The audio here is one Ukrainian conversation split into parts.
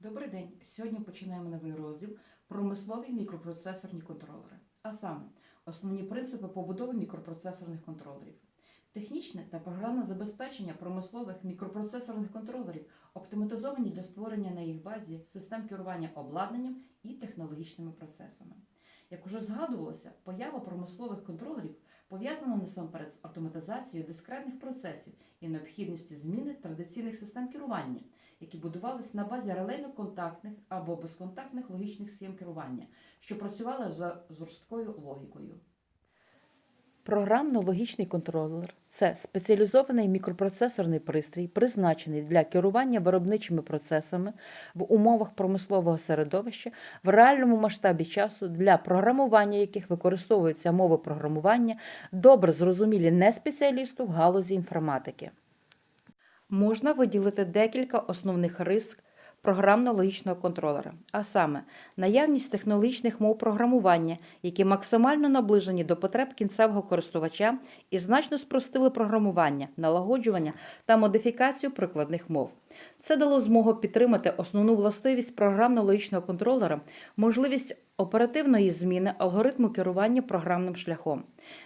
Добрий день. Сьогодні починаємо новий розділ промислові мікропроцесорні контролери. А саме основні принципи побудови мікропроцесорних контролерів. Технічне та програмне забезпечення промислових мікропроцесорних контролерів оптимізовані для створення на їх базі систем керування обладнанням і технологічними процесами. Як уже згадувалося, поява промислових контролерів пов'язана насамперед з автоматизацією дискретних процесів і необхідністю зміни традиційних систем керування, які будувались на базі релейно-контактних або безконтактних логічних схем керування, що працювали за жорсткою логікою. Програмно-логічний контролер це спеціалізований мікропроцесорний пристрій, призначений для керування виробничими процесами в умовах промислового середовища в реальному масштабі часу, для програмування яких використовуються мови програмування, добре зрозумілі не спеціалісту в галузі інформатики. Можна виділити декілька основних рис програмно-логічного контролера, а саме наявність технологічних мов програмування, які максимально наближені до потреб кінцевого користувача і значно спростили програмування, налагоджування та модифікацію прикладних мов. Це дало змогу підтримати основну властивість програмно-логічного контролера можливість оперативної зміни алгоритму керування програмним шляхом.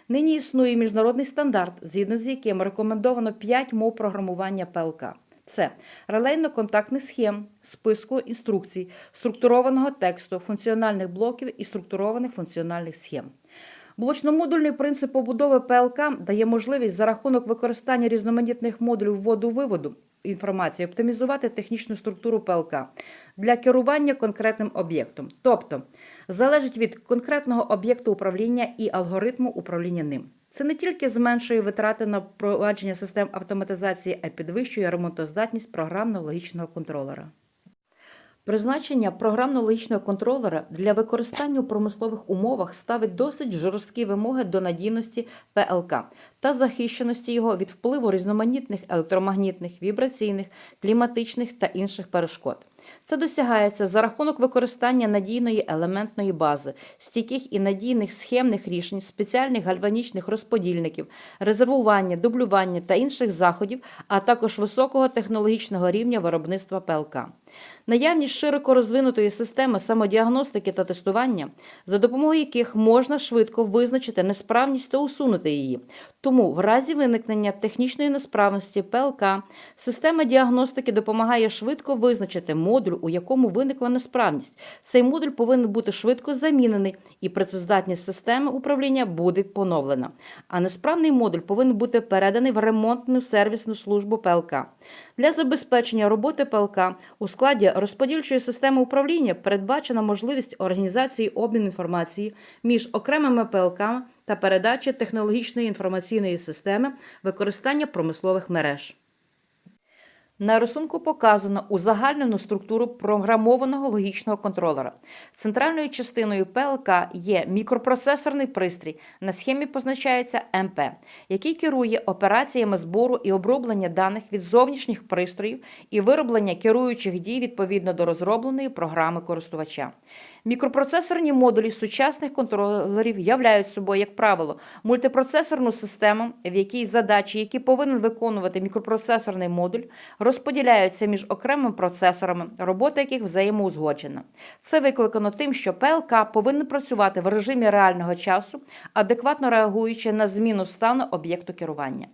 Нині існує міжнародний стандарт, згідно з яким рекомендовано 5 мов програмування ПЛК. Це релейно-контактних схем, списку інструкцій, структурованого тексту, функціональних блоків і структурованих функціональних схем. Блочно-модульний принцип побудови ПЛК дає можливість за рахунок використання різноманітних модулів вводу-виводу інформації оптимізувати технічну структуру ПЛК для керування конкретним об'єктом, тобто залежить від конкретного об'єкту управління і алгоритму управління ним. Це не тільки зменшує витрати на впровадження систем автоматизації, а й підвищує ремонтоздатність програмно-логічного контролера. Призначення програмно-логічного контролера для використання у промислових умовах ставить досить жорсткі вимоги до надійності ПЛК та захищеності його від впливу різноманітних електромагнітних, вібраційних, кліматичних та інших перешкод. Це досягається за рахунок використання надійної елементної бази, стійких і надійних схемних рішень, спеціальних гальванічних розподільників, резервування, дублювання та інших заходів, а також високого технологічного рівня виробництва ПЛК. Наявність широко розвинутої системи самодіагностики та тестування, за допомогою яких можна швидко визначити несправність та усунути її. Тому в разі виникнення технічної несправності ПЛК система діагностики допомагає швидко визначити модуль, у якому виникла несправність. Цей модуль повинен бути швидко замінений, і працездатність системи управління буде поновлена. А несправний модуль повинен бути переданий в ремонтну сервісну службу ПЛК. Для забезпечення роботи ПЛК у складі розподільчої системи управління передбачена можливість організації обмін інформації між окремими ПЛК та передачі технологічної інформаційної системи використання промислових мереж. На рисунку показано узагальнену структуру програмованого логічного контролера. Центральною частиною ПЛК є мікропроцесорний пристрій. На схемі позначається МП, який керує операціями збору і оброблення даних від зовнішніх пристроїв і вироблення керуючих дій відповідно до розробленої програми користувача. Мікропроцесорні модулі сучасних контролерів являють собою, як правило, мультипроцесорну систему, в якій задачі, які повинен виконувати мікропроцесорний модуль, розподіляються між окремими процесорами, робота яких взаємоузгоджена. Це викликано тим, що ПЛК повинен працювати в режимі реального часу, адекватно реагуючи на зміну стану об'єкту керування.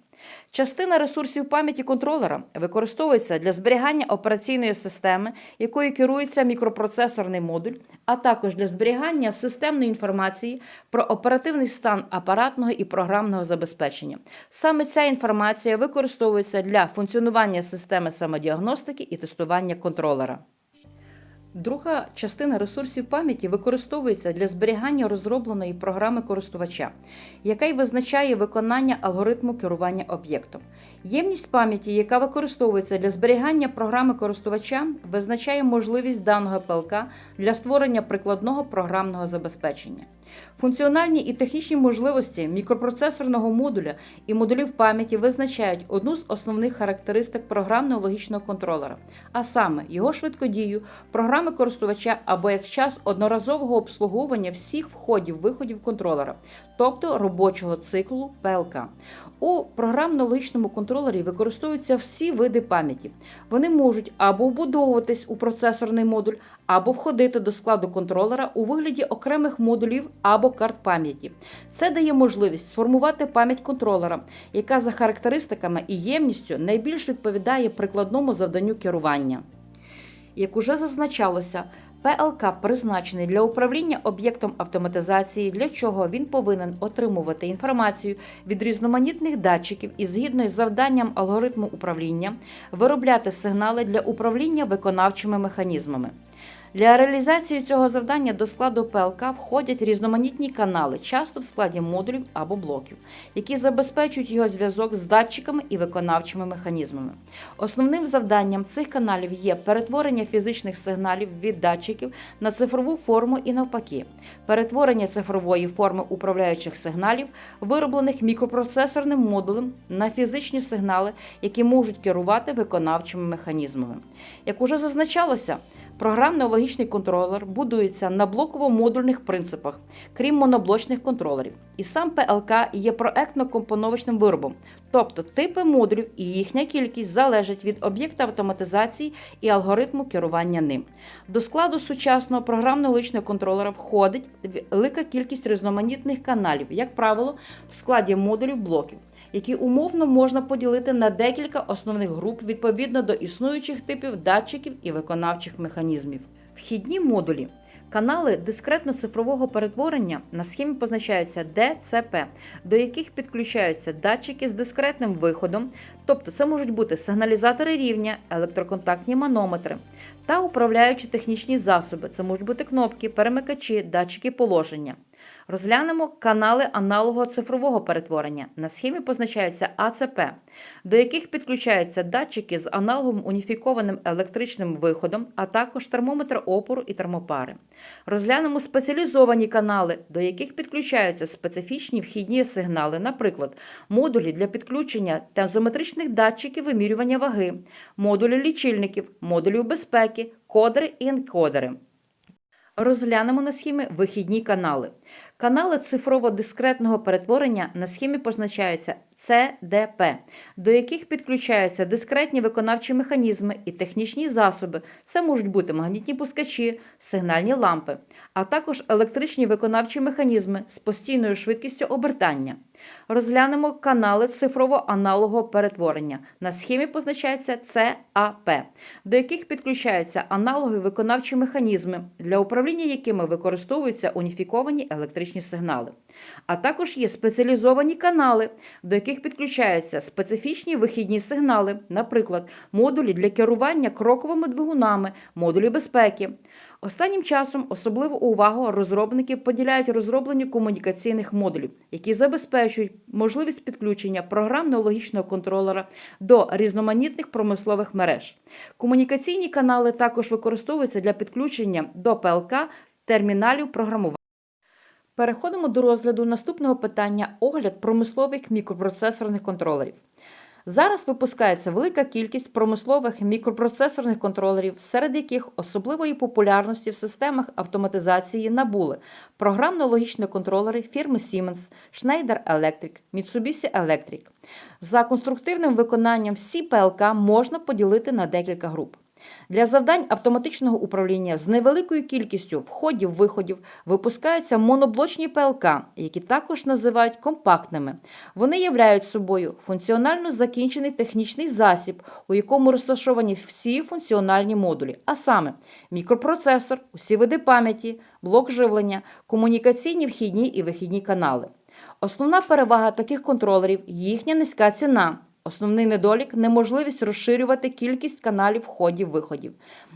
Частина ресурсів пам'яті контролера використовується для зберігання операційної системи, якою керується мікропроцесорний модуль, а також для зберігання системної інформації про оперативний стан апаратного і програмного забезпечення. Саме ця інформація використовується для функціонування системи самодіагностики і тестування контролера. Друга частина ресурсів пам'яті використовується для зберігання розробленої програми користувача, яка й визначає виконання алгоритму керування об'єктом. Ємність пам'яті, яка використовується для зберігання програми користувача, визначає можливість даного ПЛК для створення прикладного програмного забезпечення. Функціональні і технічні можливості мікропроцесорного модуля і модулів пам'яті визначають одну з основних характеристик програмно-логічного контролера, а саме його швидкодію, програми користувача або як час одноразового обслуговування всіх входів-виходів контролера, тобто робочого циклу ПЛК. У програмно-логічному контролері використовуються всі види пам'яті. Вони можуть або вбудовуватись у процесорний модуль, або входити до складу контролера у вигляді окремих модулів або карт пам'яті. Це дає можливість сформувати пам'ять контролера, яка за характеристиками і ємністю найбільш відповідає прикладному завданню керування. Як уже зазначалося, ПЛК призначений для управління об'єктом автоматизації, для чого він повинен отримувати інформацію від різноманітних датчиків і згідно із завданням алгоритму управління виробляти сигнали для управління виконавчими механізмами. Для реалізації цього завдання до складу ПЛК входять різноманітні канали, часто в складі модулів або блоків, які забезпечують його зв'язок з датчиками і виконавчими механізмами. Основним завданням цих каналів є перетворення фізичних сигналів від датчиків на цифрову форму і навпаки, перетворення цифрової форми управляючих сигналів, вироблених мікропроцесорним модулем, на фізичні сигнали, які можуть керувати виконавчими механізмами. Як уже зазначалося, Програмно-логічний контролер будується на блоково-модульних принципах, крім моноблочних контролерів. І сам ПЛК є проектно-компоновочним виробом, тобто типи модулів і їхня кількість залежать від об'єкта автоматизації і алгоритму керування ним. До складу сучасного програмно-логічного контролера входить велика кількість різноманітних каналів, як правило, в складі модулів блоків які умовно можна поділити на декілька основних груп відповідно до існуючих типів датчиків і виконавчих механізмів. Вхідні модулі. Канали дискретно-цифрового перетворення на схемі позначаються ДЦП, до яких підключаються датчики з дискретним виходом, тобто це можуть бути сигналізатори рівня, електроконтактні манометри та управляючі технічні засоби. Це можуть бути кнопки, перемикачі, датчики положення. Розглянемо канали аналогового цифрового перетворення. На схемі позначаються АЦП, до яких підключаються датчики з аналогом уніфікованим електричним виходом, а також термометр опору і термопари. Розглянемо спеціалізовані канали, до яких підключаються специфічні вхідні сигнали, наприклад, модулі для підключення тензометричних датчиків вимірювання ваги, модулі лічильників, модулів безпеки, кодери і енкодери. Розглянемо на схемі вихідні канали. Канали цифрово-дискретного перетворення на схемі позначаються CDP, до яких підключаються дискретні виконавчі механізми і технічні засоби. Це можуть бути магнітні пускачі, сигнальні лампи, а також електричні виконавчі механізми з постійною швидкістю обертання. Розглянемо канали цифрово-аналогового перетворення. На схемі позначається CAP, до яких підключаються аналогові виконавчі механізми, для управління якими використовуються уніфіковані електричні сигнали. А також є спеціалізовані канали, до яких підключаються специфічні вихідні сигнали, наприклад, модулі для керування кроковими двигунами, модулі безпеки. Останнім часом особливу увагу розробники поділяють розробленню комунікаційних модулів, які забезпечують можливість підключення програмно-логічного контролера до різноманітних промислових мереж. Комунікаційні канали також використовуються для підключення до ПЛК терміналів програмування. Переходимо до розгляду наступного питання огляд промислових мікропроцесорних контролерів. Зараз випускається велика кількість промислових мікропроцесорних контролерів, серед яких особливої популярності в системах автоматизації набули програмно-логічні контролери фірми Siemens, Schneider Electric, Mitsubishi Electric. За конструктивним виконанням всі ПЛК можна поділити на декілька груп. Для завдань автоматичного управління з невеликою кількістю входів-виходів випускаються моноблочні ПЛК, які також називають компактними. Вони являють собою функціонально закінчений технічний засіб, у якому розташовані всі функціональні модулі, а саме мікропроцесор, усі види пам'яті, блок живлення, комунікаційні вхідні і вихідні канали. Основна перевага таких контролерів їхня низька ціна. Основний недолік неможливість розширювати кількість каналів входів-виходів.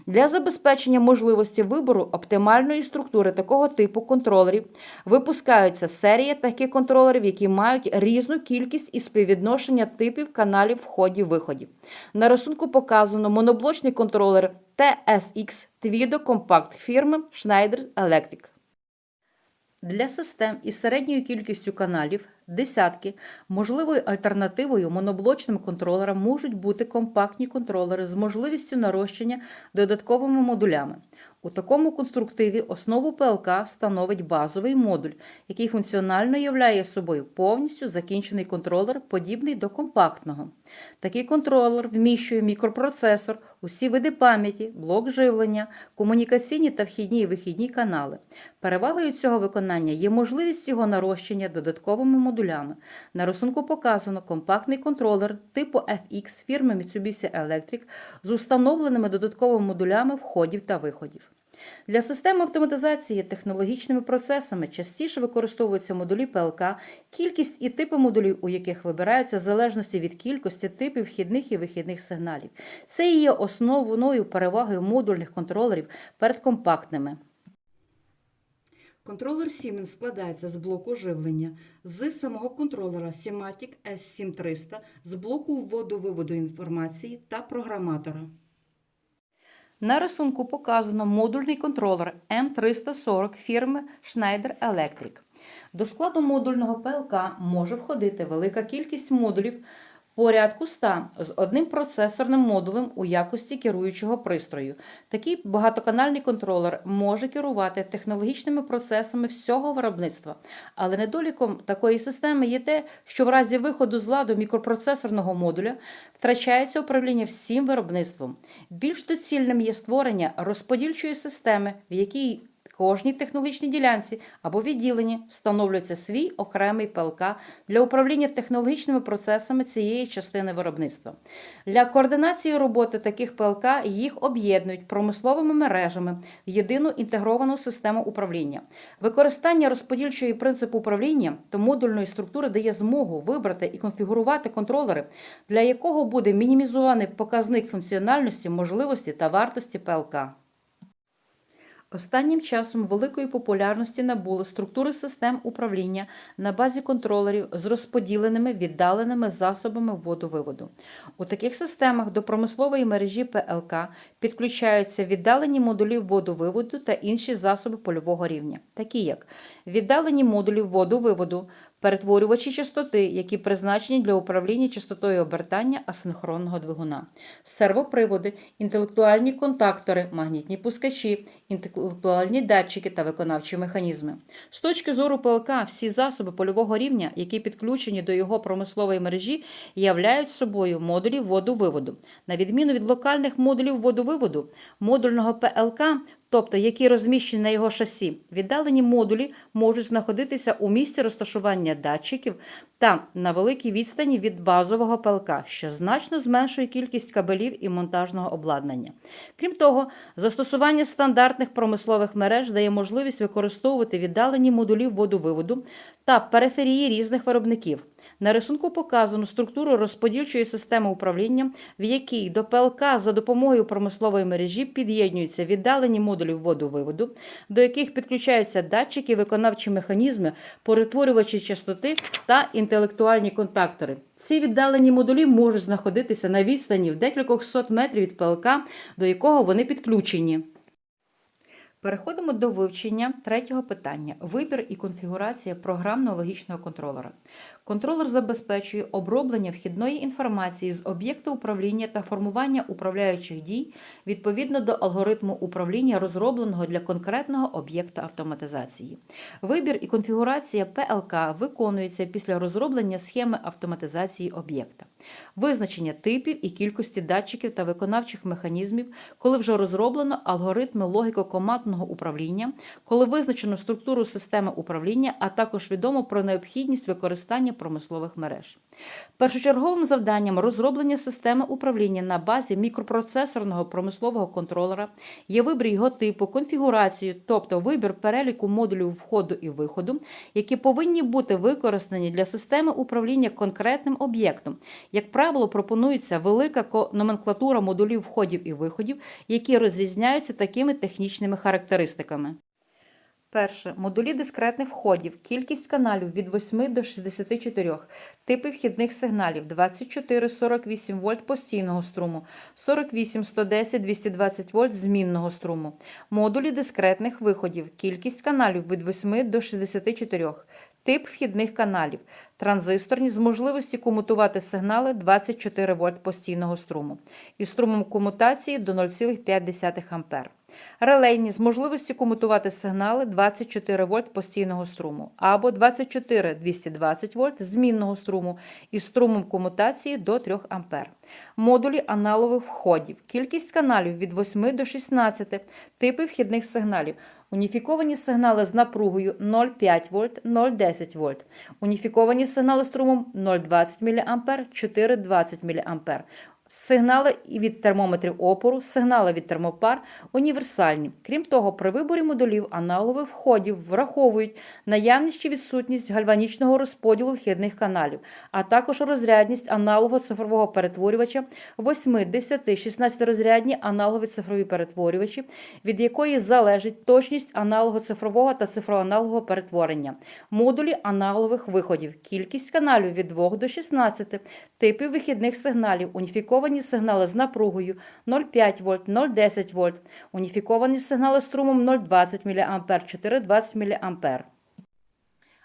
Для забезпечення можливості вибору оптимальної структури такого типу контролерів випускаються серія таких контролерів, які мають різну кількість і співвідношення типів каналів входів-виходів. На рисунку показано моноблочний контролер TSX Twido Compact фірми Schneider Electric. Для систем із середньою кількістю каналів десятки можливою альтернативою моноблочним контролерам можуть бути компактні контролери з можливістю нарощення додатковими модулями. У такому конструктиві основу ПЛК становить базовий модуль, який функціонально являє собою повністю закінчений контролер, подібний до компактного. Такий контролер вміщує мікропроцесор, усі види пам'яті, блок живлення, комунікаційні та вхідні і вихідні канали. Перевагою цього виконання є можливість його нарощення додатковими модулями. На рисунку показано компактний контролер типу FX фірми Mitsubishi Electric з установленими додатковими модулями входів та виходів. Для системи автоматизації технологічними процесами частіше використовуються модулі ПЛК, кількість і типи модулів, у яких вибираються в залежності від кількості типів вхідних і вихідних сигналів. Це і є основною перевагою модульних контролерів перед компактними. Контролер Siemens складається з блоку живлення, з самого контролера Simatic S7300, з блоку вводу-виводу інформації та програматора. На рисунку показано модульний контролер М340 фірми Schneider Electric. До складу модульного ПЛК може входити велика кількість модулів порядку 100 з одним процесорним модулем у якості керуючого пристрою. Такий багатоканальний контролер може керувати технологічними процесами всього виробництва, але недоліком такої системи є те, що в разі виходу з ладу мікропроцесорного модуля втрачається управління всім виробництвом. Більш доцільним є створення розподільчої системи, в якій кожній технологічній ділянці або відділенні встановлюється свій окремий ПЛК для управління технологічними процесами цієї частини виробництва. Для координації роботи таких ПЛК їх об'єднують промисловими мережами в єдину інтегровану систему управління. Використання розподільчої принципу управління та модульної структури дає змогу вибрати і конфігурувати контролери, для якого буде мінімізований показник функціональності, можливості та вартості ПЛК. Останнім часом великої популярності набули структури систем управління на базі контролерів з розподіленими віддаленими засобами вводу-виводу. У таких системах до промислової мережі ПЛК підключаються віддалені модулі вводу-виводу та інші засоби польового рівня, такі як віддалені модулі вводу-виводу, перетворювачі частоти, які призначені для управління частотою обертання асинхронного двигуна, сервоприводи, інтелектуальні контактори, магнітні пускачі, інтелектуальні датчики та виконавчі механізми. З точки зору ПЛК, всі засоби польового рівня, які підключені до його промислової мережі, являють собою модулі вводу-виводу. На відміну від локальних модулів вводу-виводу, модульного ПЛК тобто які розміщені на його шасі. Віддалені модулі можуть знаходитися у місці розташування датчиків та на великій відстані від базового ПЛК, що значно зменшує кількість кабелів і монтажного обладнання. Крім того, застосування стандартних промислових мереж дає можливість використовувати віддалені модулі вводу-виводу та периферії різних виробників. На рисунку показано структуру розподільчої системи управління, в якій до ПЛК за допомогою промислової мережі під'єднуються віддалені модулі вводу-виводу, до яких підключаються датчики, виконавчі механізми, перетворювачі частоти та інтелектуальні контактори. Ці віддалені модулі можуть знаходитися на відстані в декількох сот метрів від ПЛК, до якого вони підключені. Переходимо до вивчення третього питання: вибір і конфігурація програмно-логічного контролера. Контролер забезпечує оброблення вхідної інформації з об'єкту управління та формування управляючих дій відповідно до алгоритму управління, розробленого для конкретного об'єкта автоматизації. Вибір і конфігурація ПЛК виконується після розроблення схеми автоматизації об'єкта, визначення типів і кількості датчиків та виконавчих механізмів, коли вже розроблено алгоритми логіко-командного управління, коли визначено структуру системи управління, а також відомо про необхідність використання промислових мереж. Першочерговим завданням розроблення системи управління на базі мікропроцесорного промислового контролера є вибір його типу, конфігурацію, тобто вибір переліку модулів входу і виходу, які повинні бути використані для системи управління конкретним об'єктом. Як правило, пропонується велика номенклатура модулів входів і виходів, які розрізняються такими технічними характеристиками. Перше. Модулі дискретних входів. Кількість каналів від 8 до 64. Типи вхідних сигналів 24-48 вольт постійного струму, 48-110-220 вольт змінного струму. Модулі дискретних виходів. Кількість каналів від 8 до 64. Тип вхідних каналів. Транзисторні з можливості комутувати сигнали 24 вольт постійного струму із струмом комутації до 0,5 А. Релейні з можливістю комутувати сигнали 24 вольт постійного струму або 24 220 вольт змінного струму із струмом комутації до 3 А. Модулі аналогових входів. Кількість каналів від 8 до 16. Типи вхідних сигналів. Уніфіковані сигнали з напругою 0,5 вольт, 0,10 вольт. Уніфіковані сигнали струмом 0,20 мА, 4,20 мА. Сигнали від термометрів опору, сигнали від термопар універсальні. Крім того, при виборі модулів аналогових входів враховують наявність чи відсутність гальванічного розподілу вхідних каналів, а також розрядність аналогового цифрового перетворювача 8, 10, 16 розрядні аналогові цифрові перетворювачі, від якої залежить точність аналого-цифрового та цифроаналогового перетворення, модулі аналогових виходів, кількість каналів від 2 до 16, типів вихідних сигналів, уніфіковані сигнали з напругою 0,5 вольт, 0,10 вольт, уніфіковані сигнали струмом 0,20 мА, 4,20 мА.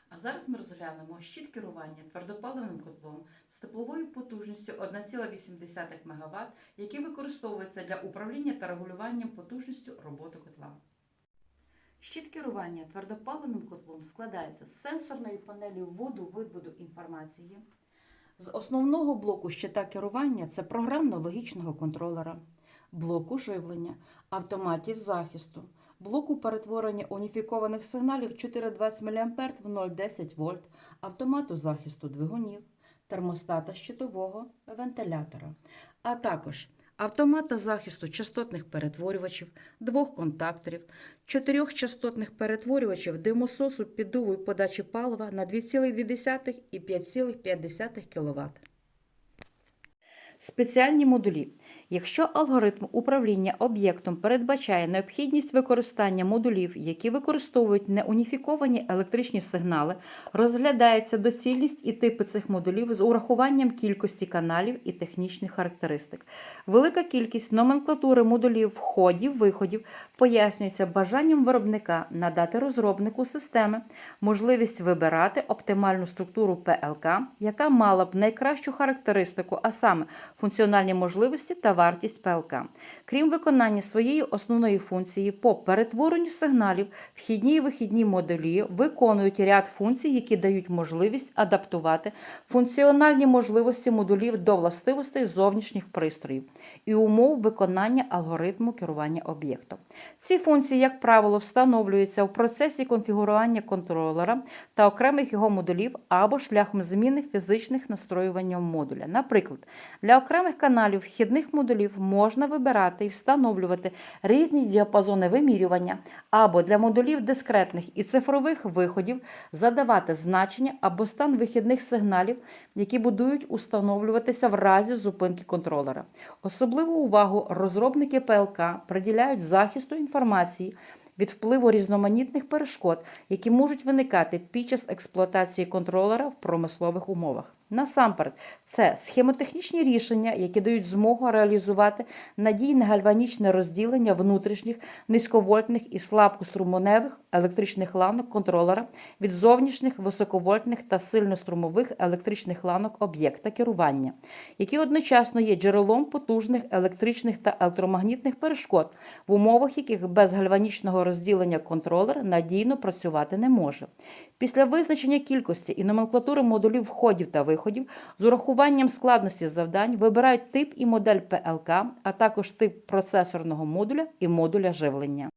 А зараз ми розглянемо щит керування твердопаливним котлом з тепловою потужністю 1,8 МВт, який використовується для управління та регулюванням потужністю роботи котла. Щит керування твердопаливним котлом складається з сенсорної панелі вводу-виводу інформації. З основного блоку щита керування це програмно-логічного контролера, блоку живлення, автоматів захисту, блоку перетворення уніфікованих сигналів 420 мА в 0,10 В, автомату захисту двигунів, термостата щитового, вентилятора, а також автомата захисту частотних перетворювачів, двох контакторів, чотирьох частотних перетворювачів димососу піддуву подачі палива на 2,2 і 5,5 кВт. Спеціальні модулі. Якщо алгоритм управління об'єктом передбачає необхідність використання модулів, які використовують неуніфіковані електричні сигнали, розглядається доцільність і типи цих модулів з урахуванням кількості каналів і технічних характеристик. Велика кількість номенклатури модулів входів, виходів пояснюється бажанням виробника надати розробнику системи можливість вибирати оптимальну структуру ПЛК, яка мала б найкращу характеристику, а саме функціональні можливості та вартість ПЛК. Крім виконання своєї основної функції по перетворенню сигналів, вхідні і вихідні модулі виконують ряд функцій, які дають можливість адаптувати функціональні можливості модулів до властивостей зовнішніх пристроїв і умов виконання алгоритму керування об'єктом. Ці функції, як правило, встановлюються в процесі конфігурування контролера та окремих його модулів або шляхом зміни фізичних настроювання модуля. Наприклад, для окремих каналів вхідних модулів можна вибирати і встановлювати різні діапазони вимірювання, або для модулів дискретних і цифрових виходів задавати значення або стан вихідних сигналів, які будуть установлюватися в разі зупинки контролера. Особливу увагу розробники ПЛК приділяють захисту інформації від впливу різноманітних перешкод, які можуть виникати під час експлуатації контролера в промислових умовах. Насамперед, це схемотехнічні рішення, які дають змогу реалізувати надійне гальванічне розділення внутрішніх низьковольтних і слабкострумоневих електричних ланок контролера від зовнішніх високовольтних та сильнострумових електричних ланок об'єкта керування, які одночасно є джерелом потужних електричних та електромагнітних перешкод, в умовах яких без гальванічного розділення контролер надійно працювати не може. Після визначення кількості і номенклатури модулів входів та виходів з урахуванням складності завдань вибирають тип і модель ПЛК, а також тип процесорного модуля і модуля живлення.